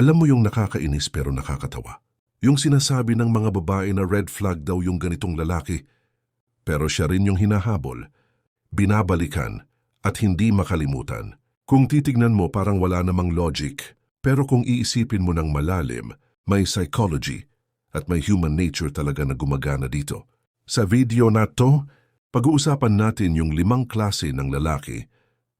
Alam mo yung nakakainis pero nakakatawa. Yung sinasabi ng mga babae na red flag daw yung ganitong lalaki, pero siya rin yung hinahabol, binabalikan, at hindi makalimutan. Kung titignan mo parang wala namang logic, pero kung iisipin mo ng malalim, may psychology at may human nature talaga na gumagana dito. Sa video na to, pag-uusapan natin yung limang klase ng lalaki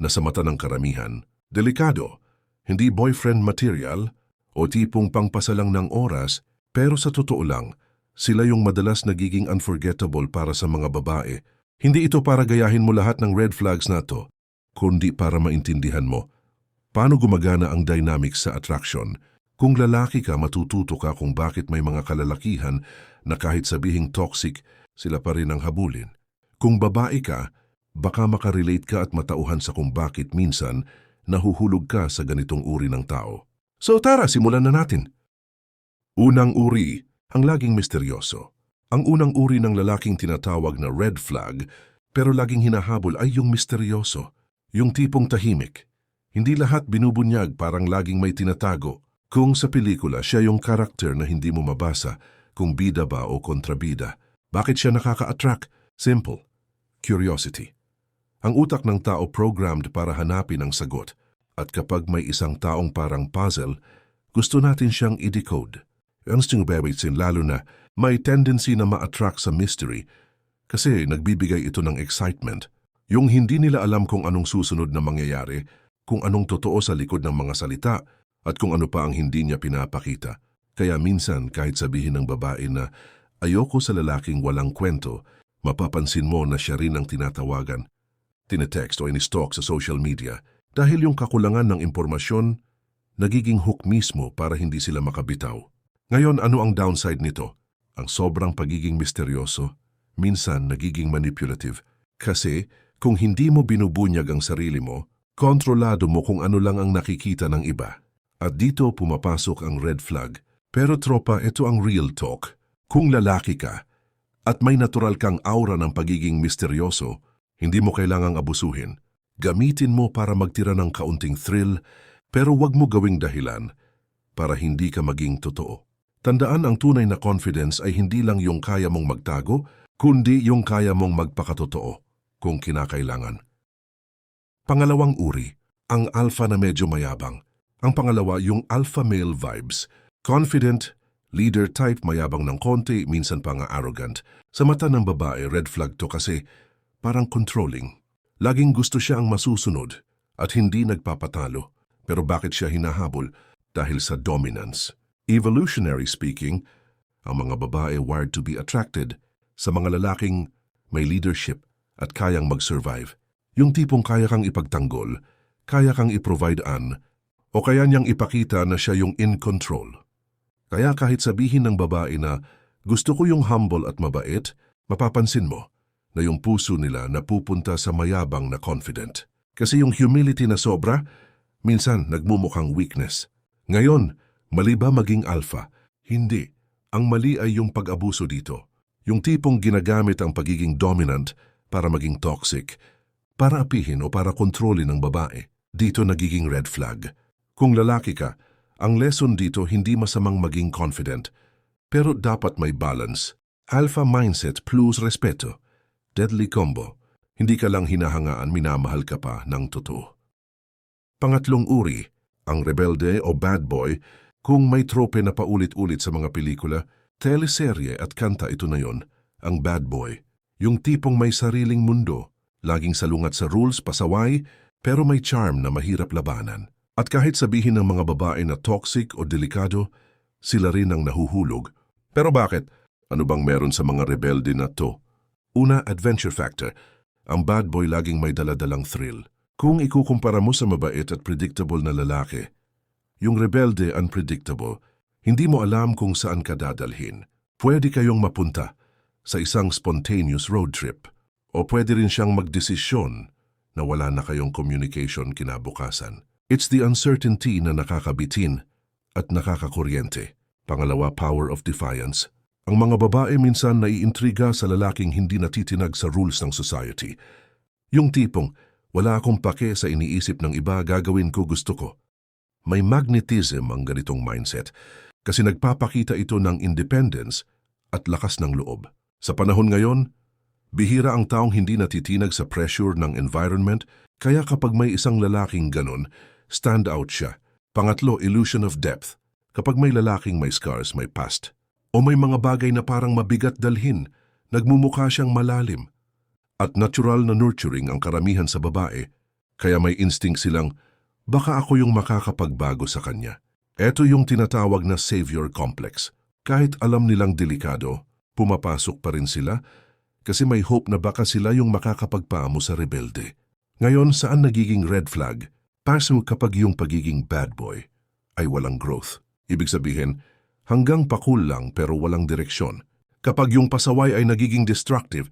na sa mata ng karamihan, delikado, hindi boyfriend material o tipong pangpasalang ng oras, pero sa totoo lang, sila yung madalas nagiging unforgettable para sa mga babae. Hindi ito para gayahin mo lahat ng red flags na to, kundi para maintindihan mo paano gumagana ang dynamics sa attraction. Kung lalaki ka, matututo ka kung bakit may mga kalalakihan na kahit sabihing toxic, sila pa rin ang habulin. Kung babae ka, baka makarelate ka at matauhan sa kung bakit minsan nahuhulog ka sa ganitong uri ng tao. So tara, simulan na natin. Unang uri, ang laging misteryoso. Ang unang uri ng lalaking tinatawag na red flag pero laging hinahabol ay yung misteryoso, yung tipong tahimik. Hindi lahat binubunyag parang laging may tinatago. Kung sa pelikula siya yung karakter na hindi mo mabasa kung bida ba o kontrabida. Bakit siya nakaka-attract? Simple. Curiosity. Ang utak ng tao programmed para hanapin ang sagot. At kapag may isang taong parang puzzle, gusto natin siyang i-decode. Ang stingbewitzin lalo na may tendency na ma-attract sa mystery kasi nagbibigay ito ng excitement. Yung hindi nila alam kung anong susunod na mangyayari, kung anong totoo sa likod ng mga salita, at kung ano pa ang hindi niya pinapakita. Kaya minsan kahit sabihin ng babae na ayoko sa lalaking walang kwento, mapapansin mo na siya rin ang tinatawagan. Tinetext o in-stalk sa social media dahil yung kakulangan ng impormasyon nagiging hook mismo para hindi sila makabitaw. Ngayon ano ang downside nito? Ang sobrang pagiging misteryoso, minsan nagiging manipulative. Kasi kung hindi mo binubunyag ang sarili mo, kontrolado mo kung ano lang ang nakikita ng iba. At dito pumapasok ang red flag. Pero tropa, ito ang real talk. Kung lalaki ka at may natural kang aura ng pagiging misteryoso, hindi mo kailangang abusuhin. Gamitin mo para magtira ng kaunting thrill, pero wag mo gawing dahilan para hindi ka maging totoo. Tandaan ang tunay na confidence ay hindi lang yung kaya mong magtago, kundi yung kaya mong magpakatotoo kung kinakailangan. Pangalawang uri, ang alpha na medyo mayabang. Ang pangalawa, yung alpha male vibes. Confident, leader type, mayabang ng konti, minsan pa nga arrogant. Sa mata ng babae, red flag to kasi parang controlling. Laging gusto siya ang masusunod at hindi nagpapatalo. Pero bakit siya hinahabol? Dahil sa dominance. Evolutionary speaking, ang mga babae wired to be attracted sa mga lalaking may leadership at kayang mag-survive. Yung tipong kaya kang ipagtanggol, kaya kang i-provide an, o kaya niyang ipakita na siya yung in control. Kaya kahit sabihin ng babae na gusto ko yung humble at mabait, mapapansin mo na yung puso nila napupunta sa mayabang na confident. Kasi yung humility na sobra, minsan nagmumukhang weakness. Ngayon, mali ba maging alpha? Hindi. Ang mali ay yung pag-abuso dito. Yung tipong ginagamit ang pagiging dominant para maging toxic, para apihin o para kontrolin ng babae. Dito nagiging red flag. Kung lalaki ka, ang lesson dito hindi masamang maging confident, pero dapat may balance. Alpha mindset plus respeto. Deadly combo. Hindi ka lang hinahangaan, minamahal ka pa ng totoo. Pangatlong uri, ang rebelde o bad boy, kung may trope na paulit-ulit sa mga pelikula, teleserye at kanta ito na yon, ang bad boy. Yung tipong may sariling mundo, laging salungat sa rules, pasaway, pero may charm na mahirap labanan. At kahit sabihin ng mga babae na toxic o delikado, sila rin ang nahuhulog. Pero bakit? Ano bang meron sa mga rebelde na to? Una, adventure factor. Ang bad boy laging may daladalang thrill. Kung ikukumpara mo sa mabait at predictable na lalaki, yung rebelde unpredictable, hindi mo alam kung saan ka dadalhin. Pwede kayong mapunta sa isang spontaneous road trip o pwede rin siyang magdesisyon na wala na kayong communication kinabukasan. It's the uncertainty na nakakabitin at nakakakuryente. Pangalawa, power of defiance. Ang mga babae minsan naiintriga sa lalaking hindi natitinag sa rules ng society. Yung tipong, wala akong pake sa iniisip ng iba, gagawin ko gusto ko. May magnetism ang ganitong mindset kasi nagpapakita ito ng independence at lakas ng loob. Sa panahon ngayon, bihira ang taong hindi natitinag sa pressure ng environment kaya kapag may isang lalaking ganon, stand out siya. Pangatlo, illusion of depth. Kapag may lalaking may scars, may past. O may mga bagay na parang mabigat dalhin, nagmumukha siyang malalim. At natural na nurturing ang karamihan sa babae, kaya may instinct silang, baka ako yung makakapagbago sa kanya. Ito yung tinatawag na savior complex. Kahit alam nilang delikado, pumapasok pa rin sila kasi may hope na baka sila yung makakapagpaamo sa rebelde. Ngayon, saan nagiging red flag? Paso kapag yung pagiging bad boy ay walang growth. Ibig sabihin, hanggang pakul lang pero walang direksyon. Kapag yung pasaway ay nagiging destructive,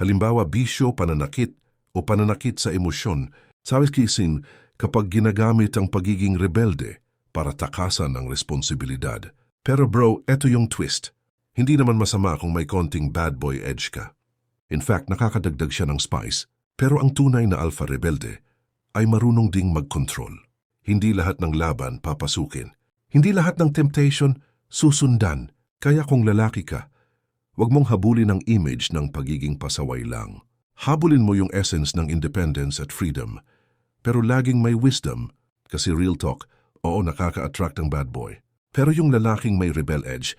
halimbawa bisyo, pananakit o pananakit sa emosyon, sabi kisin kapag ginagamit ang pagiging rebelde para takasan ang responsibilidad. Pero bro, eto yung twist. Hindi naman masama kung may konting bad boy edge ka. In fact, nakakadagdag siya ng spice. Pero ang tunay na alpha rebelde ay marunong ding mag-control. Hindi lahat ng laban papasukin. Hindi lahat ng temptation susundan. Kaya kung lalaki ka, huwag mong habulin ang image ng pagiging pasaway lang. Habulin mo yung essence ng independence at freedom. Pero laging may wisdom, kasi real talk, oo nakaka-attract ang bad boy. Pero yung lalaking may rebel edge,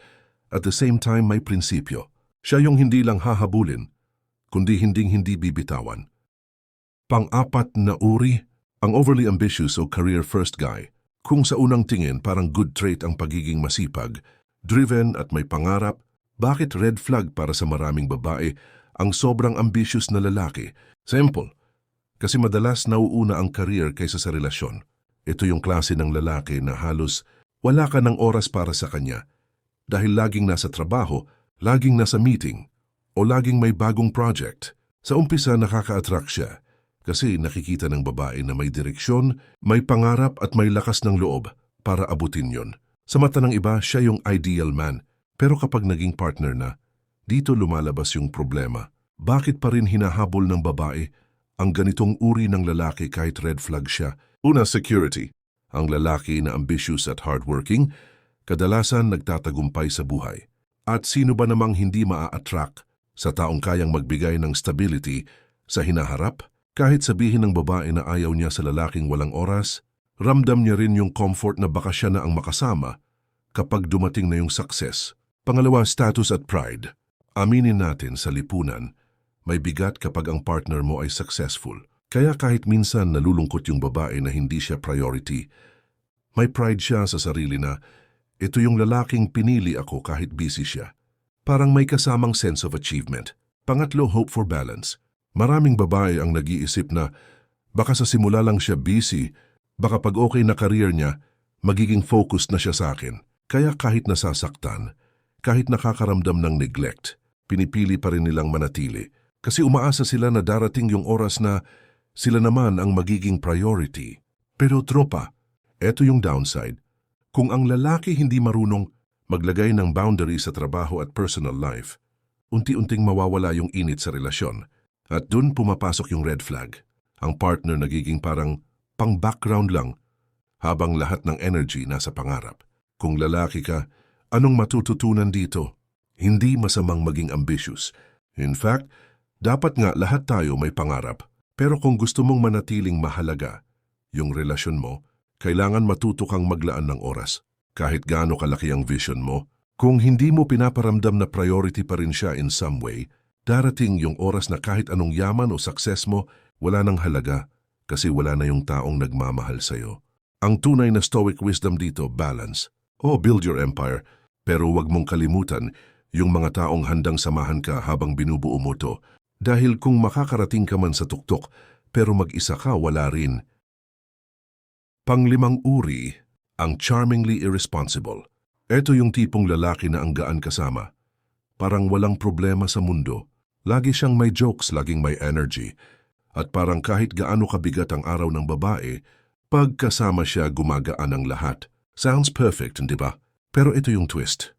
at the same time may prinsipyo. Siya yung hindi lang hahabulin, kundi hinding-hindi bibitawan. Pang-apat na uri, ang overly ambitious o career-first guy. Kung sa unang tingin parang good trait ang pagiging masipag, driven at may pangarap, bakit red flag para sa maraming babae ang sobrang ambitious na lalaki? Simple. Kasi madalas nauuna ang career kaysa sa relasyon. Ito yung klase ng lalaki na halos wala ka ng oras para sa kanya dahil laging nasa trabaho, laging nasa meeting, o laging may bagong project. Sa umpisa nakaka-attract siya kasi nakikita ng babae na may direksyon, may pangarap at may lakas ng loob para abutin yon. Sa mata ng iba, siya yung ideal man. Pero kapag naging partner na, dito lumalabas yung problema. Bakit pa rin hinahabol ng babae ang ganitong uri ng lalaki kahit red flag siya? Una, security. Ang lalaki na ambitious at hardworking, kadalasan nagtatagumpay sa buhay. At sino ba namang hindi maa-attract sa taong kayang magbigay ng stability sa hinaharap? Kahit sabihin ng babae na ayaw niya sa lalaking walang oras, ramdam niya rin yung comfort na baka siya na ang makasama kapag dumating na yung success. Pangalawa, status at pride. Aminin natin sa lipunan, may bigat kapag ang partner mo ay successful. Kaya kahit minsan nalulungkot yung babae na hindi siya priority, may pride siya sa sarili na ito yung lalaking pinili ako kahit busy siya. Parang may kasamang sense of achievement. Pangatlo, hope for balance. Maraming babae ang nag-iisip na baka sa simula lang siya busy, baka pag okay na career niya, magiging focused na siya sa akin. Kaya kahit nasasaktan, kahit nakakaramdam ng neglect, pinipili pa rin nilang manatili. Kasi umaasa sila na darating yung oras na sila naman ang magiging priority. Pero tropa, eto yung downside. Kung ang lalaki hindi marunong maglagay ng boundary sa trabaho at personal life, unti-unting mawawala yung init sa relasyon. At dun pumapasok yung red flag. Ang partner nagiging parang pang-background lang habang lahat ng energy nasa pangarap. Kung lalaki ka, anong matututunan dito? Hindi masamang maging ambitious. In fact, dapat nga lahat tayo may pangarap. Pero kung gusto mong manatiling mahalaga, yung relasyon mo, kailangan matuto kang maglaan ng oras. Kahit gaano kalaki ang vision mo, kung hindi mo pinaparamdam na priority pa rin siya in some way, darating yung oras na kahit anong yaman o success mo, wala nang halaga kasi wala na yung taong nagmamahal sa'yo. Ang tunay na stoic wisdom dito, balance. O build your empire, pero wag mong kalimutan yung mga taong handang samahan ka habang binubuo mo to. Dahil kung makakarating ka man sa tuktok, pero mag-isa ka, wala rin. Panglimang uri, ang charmingly irresponsible. Ito yung tipong lalaki na ang gaan kasama. Parang walang problema sa mundo. Lagi siyang may jokes, laging may energy. At parang kahit gaano kabigat ang araw ng babae, pagkasama siya gumagaan ang lahat. Sounds perfect, hindi ba? Pero ito yung twist.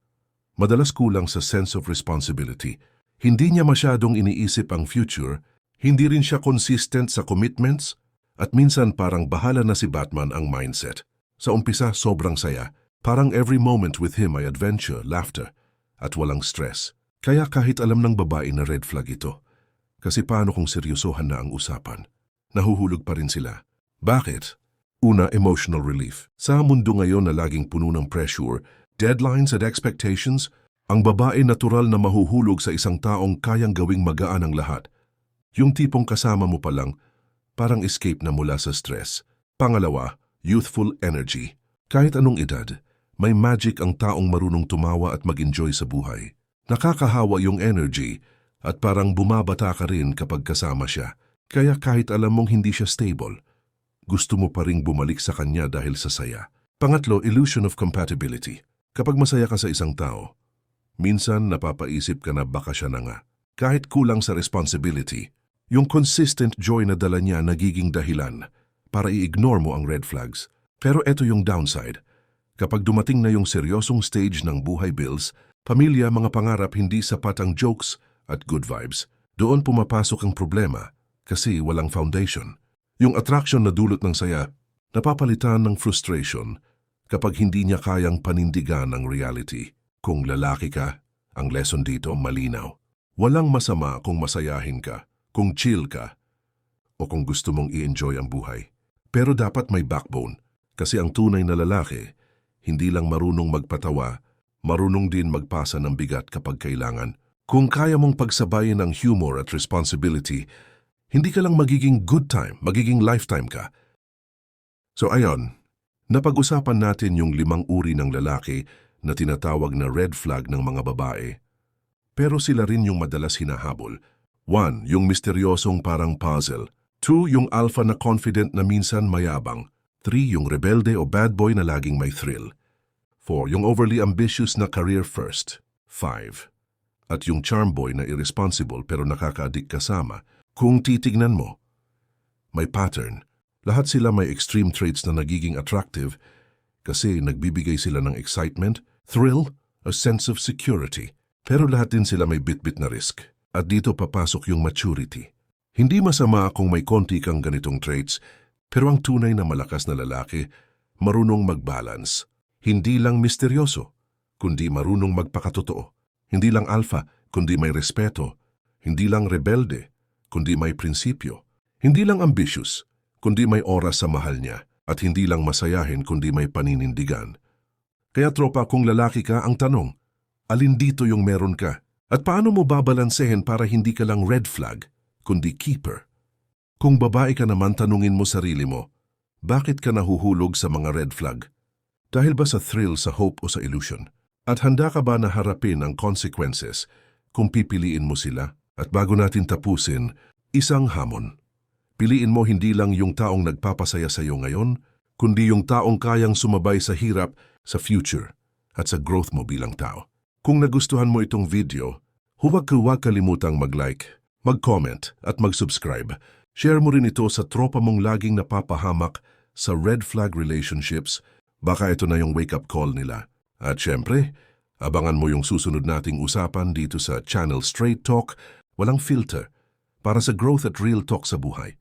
Madalas kulang sa sense of responsibility. Hindi niya masyadong iniisip ang future, hindi rin siya consistent sa commitments, at minsan parang bahala na si Batman ang mindset. Sa umpisa, sobrang saya. Parang every moment with him ay adventure, laughter, at walang stress. Kaya kahit alam ng babae na red flag ito, kasi paano kung seryosohan na ang usapan? Nahuhulog pa rin sila. Bakit? Una, emotional relief. Sa mundo ngayon na laging puno ng pressure, deadlines at expectations, ang babae natural na mahuhulog sa isang taong kayang gawing magaan ang lahat. Yung tipong kasama mo pa lang, parang escape na mula sa stress. Pangalawa, youthful energy. Kahit anong edad, may magic ang taong marunong tumawa at mag-enjoy sa buhay. Nakakahawa yung energy at parang bumabata ka rin kapag kasama siya. Kaya kahit alam mong hindi siya stable, gusto mo pa ring bumalik sa kanya dahil sa saya. Pangatlo, illusion of compatibility. Kapag masaya ka sa isang tao, minsan napapaisip ka na baka siya na nga. Kahit kulang sa responsibility, yung consistent joy na dala niya nagiging dahilan para i-ignore mo ang red flags. Pero eto yung downside. Kapag dumating na yung seryosong stage ng buhay bills, pamilya, mga pangarap, hindi sapat ang jokes at good vibes. Doon pumapasok ang problema kasi walang foundation. Yung attraction na dulot ng saya, napapalitan ng frustration kapag hindi niya kayang panindigan ang reality. Kung lalaki ka, ang lesson dito malinaw. Walang masama kung masayahin ka, kung chill ka, o kung gusto mong i-enjoy ang buhay. Pero dapat may backbone, kasi ang tunay na lalaki, hindi lang marunong magpatawa, marunong din magpasa ng bigat kapag kailangan. Kung kaya mong pagsabayin ang humor at responsibility, hindi ka lang magiging good time, magiging lifetime ka. So ayon, napag-usapan natin yung limang uri ng lalaki na tinatawag na red flag ng mga babae. Pero sila rin yung madalas hinahabol. 1. Yung misteryosong parang puzzle. 2. Yung alpha na confident na minsan mayabang. 3. Yung rebelde o bad boy na laging may thrill. 4. Yung overly ambitious na career first. 5. At yung charm boy na irresponsible pero nakaka-addict kasama. Kung titignan mo, may pattern. Lahat sila may extreme traits na nagiging attractive kasi nagbibigay sila ng excitement, thrill, a sense of security. Pero lahat din sila may bit-bit na risk. At dito papasok yung maturity. Hindi masama kung may konti kang ganitong traits, pero ang tunay na malakas na lalaki, marunong mag-balance. Hindi lang misteryoso, kundi marunong magpakatotoo. Hindi lang alpha, kundi may respeto. Hindi lang rebelde, kundi may prinsipyo. Hindi lang ambitious, kundi may oras sa mahal niya. At hindi lang masayahin, kundi may paninindigan. Kaya tropa, kung lalaki ka, ang tanong, alin dito yung meron ka? At paano mo babalansehin para hindi ka lang red flag, kundi keeper? Kung babae ka naman, tanungin mo sarili mo, bakit ka nahuhulog sa mga red flag? Dahil ba sa thrill, sa hope o sa illusion? At handa ka ba na harapin ang consequences kung pipiliin mo sila? At bago natin tapusin, isang hamon. Piliin mo hindi lang yung taong nagpapasaya sa iyo ngayon, kundi yung taong kayang sumabay sa hirap, sa future, at sa growth mo bilang tao. Kung nagustuhan mo itong video, huwag huwag kalimutang mag-like, mag-comment at mag-subscribe. Share mo rin ito sa tropa mong laging napapahamak sa red flag relationships. Baka ito na yung wake-up call nila. At syempre, abangan mo yung susunod nating usapan dito sa channel Straight Talk, walang filter, para sa growth at real talk sa buhay.